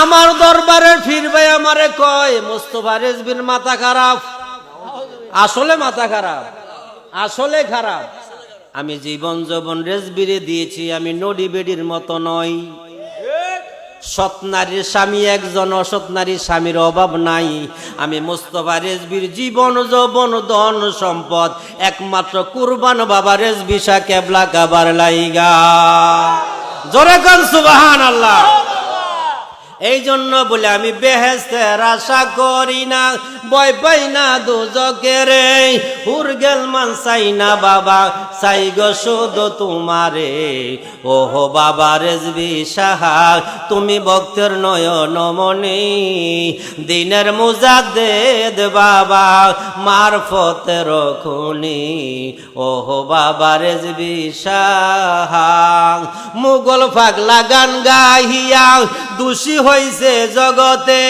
আমার দরবারের ফির ভাই আমারে কয়, মোস্তফা রেজবির মাথা খারাপ। আসলে মাথা খারাপ, আসলে খারাপ। আমি জীবন যৌবন রেজবিরে দিয়েছি, আমি নডি বেডির মতো নই। সৎ নারীর স্বামী একজন, অসৎ নারীর স্বামীর অভাব নাই। আমি মোস্তফা রেজবির জীবন যৌবন, ধন সম্পদ, একমাত্র কুরবান বাবা রেজবি শাহ কেবলা কাবার লাইগা। জোরে কান সুবাহান আল্লাহ এই জন্য বলে আমি বেহেস্তের আশা করি না বয় পাই না দুজকের হুর গেল মান চাই না বাবা, চাই গো শুধু তোমারে। ওহো বাবা রেজবি সাহা তুমি ভক্তের নয়ন মনি দিনের মুজাদ্দেদ বাবা মার মারফতের খুনি। ওহো বাবা রেজবি সাহা মুগল ফাগলা গান গাহিয়া দোষী হইছে জগতে।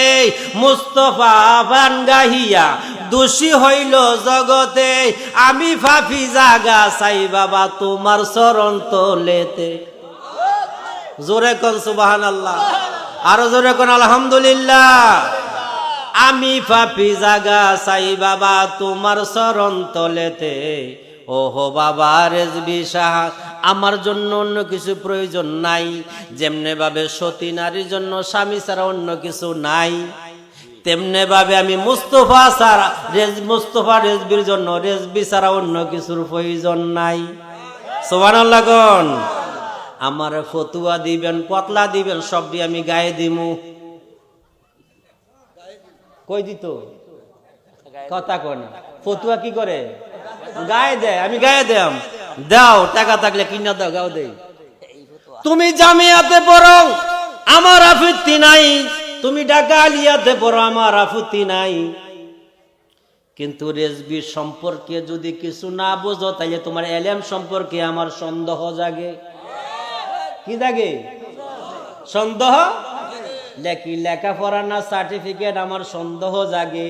মুস্তফা ফান গাহিয়া দোষী হইল জগতে। আমি ফাফি জাগা চাই বাবা তোমার চরণ তোলেতে। জোরে কন সুবাহান আল্লাহ আরও জোরে কন আলহামদুলিল্লাহ। আমি পাপি জাগা চাই বাবা তোমার চরণ তলেতে। ওহো বাবা রেজবি সাহা আমার জন্য অন্য কিছু প্রয়োজন নাই। যেমনে ভাবে সতী নারীর জন্য স্বামী ছাড়া অন্য কিছু নাই। তেমনে ভাবে আমি মুস্তফা ছাড়া, রেজ, মুস্তফা রেজবির জন্য রেজবি ছাড়া অন্য কিছুর প্রয়োজন নাই। সোবান লাগন আমার ফতুয়া দিবেন, পতলা দিবেন সব দিয়ে আমি গায়ে দিমু। কই দিত? কথা কয় না। ফতুয়া কি করে? গায়ে দেয়, আমি গায়ে দেম দাও, টাকা থাকলে কিনা দাও, গাও দেই। তুমি জামিয়াতে পড়ো, আমার আপত্তি নাই। তুমি ঢাকা আলিয়াতে পড়ো, আমার আপত্তি নাই। কিন্তু রেজবির সম্পর্কে যদি কিছু না বোঝো তাহলে তোমার এলেম সম্পর্কে আমার সন্দেহ জাগে। কি জাগে? সন্দেহ? লেখি লেখাপড়া না সার্টিফিকেট আমার সন্দেহ জাগে।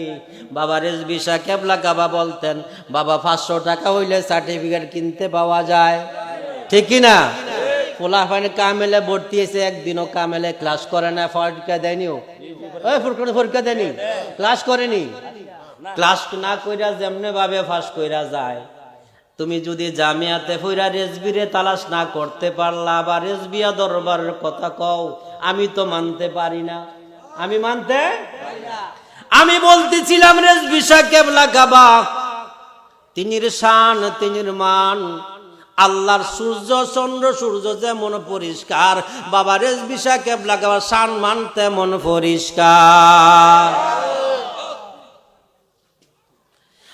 বাবা রেজবি কেবলা কাবা বলতেন, বাবা, পাঁচশো টাকা হইলে সার্টিফিকেট কিনতে পাওয়া যায়। ঠিক কি না? পোলা ফাইনে কামেলে ভর্তি হয়েছে, একদিনও কামেলে ক্লাস করে না, পরীক্ষা দেয়নিও ওই ফুরকানে পরীক্ষা দেয়নি ক্লাস করেনি। ক্লাস না কইরা যেমনে ভাবে ফাঁস কইরা যায়। তুমি যদি জামিয়াতে ফইরা রেজবিরে তালাশ না করতে পারলা বা রেজবিয়া দরবারের কথা কও, আমি তো মানতে পারি না। আমি মানতে আমি বলতেছিলাম রেজবি কেবলা গাবা তিনির শান তিনির মান। আল্লাহর সূর্য, চন্দ্র, সূর্য যেমন পরিষ্কার, বাবা রেজবি কেবলা গাবা শান মান তেমন পরিষ্কার।